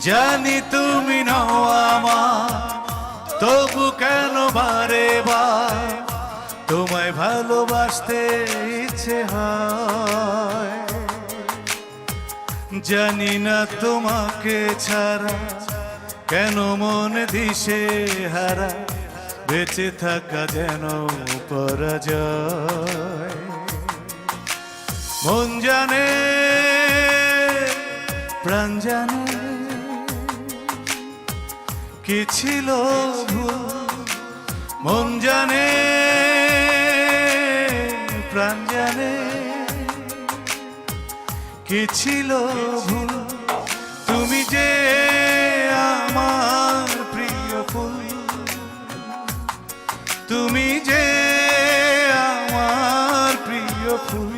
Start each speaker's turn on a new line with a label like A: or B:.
A: জানি তুমি নও তবু কেন বারে বার তোমায় ভালোবাসতে ইচ্ছে জানি না তোমাকে ছাড়া কেন মন দিশে হারা, বেঁচে থাকা যেন পরাজয়। মন জানে, প্রাণ জানে কি ছিল ভুল? মন জানে, প্রাণ জানে। কি ছিল ভুল? তুমি যে আমার প্রিয় ফুল। তুমি যে আমার প্রিয় ফুল।